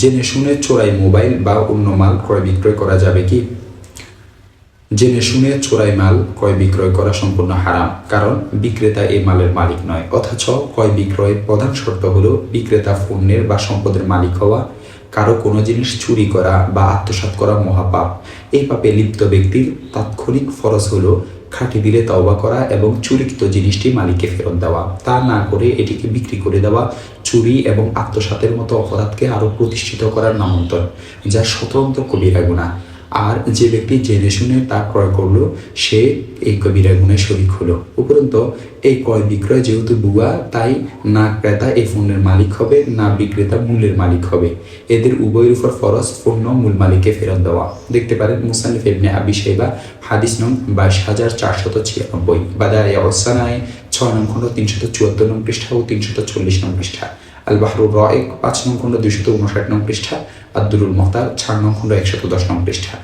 জেনে শুনে চোরাই মোবাইল বা অন্য মাল ক্রয় বিক্রয় করা যাবে কি? জেনে শুনে চোরাই মাল ক্রয় বিক্রয় করা সম্পূর্ণ হারাম, কারণ বিক্রেতা এই মালের মালিক নয়। অথচ ক্রয় বিক্রয়ের প্রধান শর্ত হল বিক্রেতা পণ্যের বা সম্পদের মালিক হওয়া, কারও কোনো জিনিস চুরি করা বা আত্মসাৎ করা মহাপাপ। এই পাপে লিপ্ত ব্যক্তির তাৎক্ষণিক ফরজ হলো খাঁটি দিলে তওবা করা এবং চুরিকৃত জিনিসটি মালিককে ফেরত দেওয়া। তা না করে এটিকে বিক্রি করে দেওয়া, চুরি এবং আত্মসাতের মতো অপরাধকে আরও প্রতিষ্ঠিত করার নামন্তর, যা স্বতন্ত্র কবিরা গুণা। আর যে ব্যক্তি জেনে শুনে তা ক্রয় করল, সে এই কবিরা গুণের শরিক হলো। উপরন্ত, এই ক্রয় বিক্রয় যেহেতু বুয়া, তাই না ক্রেতা এই পণ্যের মালিক হবে, না বিক্রেতা মূল্যের মালিক হবে। এদের উভয়ের উপর ফরজ পণ্য মূল মালিককে ফেরত দেওয়া। দেখতে পারেন মুসানিফ ইবনে আবি সাইবা হাদিস নং বাইশ হাজার চারশত ছিয়ানব্বই। বাদায় অসানায় ছয় নং খণ্ড তিনশত চুয়াত্তর নং পৃষ্ঠা ও তিনশত চল্লিশ নং পৃষ্ঠা। আল বাহরুর পাঁচ নং খণ্ড দুইশত উনষাট নং পৃষ্ঠা, আব্দুরুল মোহতার চার নং খণ্ড একশত দশ নং পৃষ্ঠা।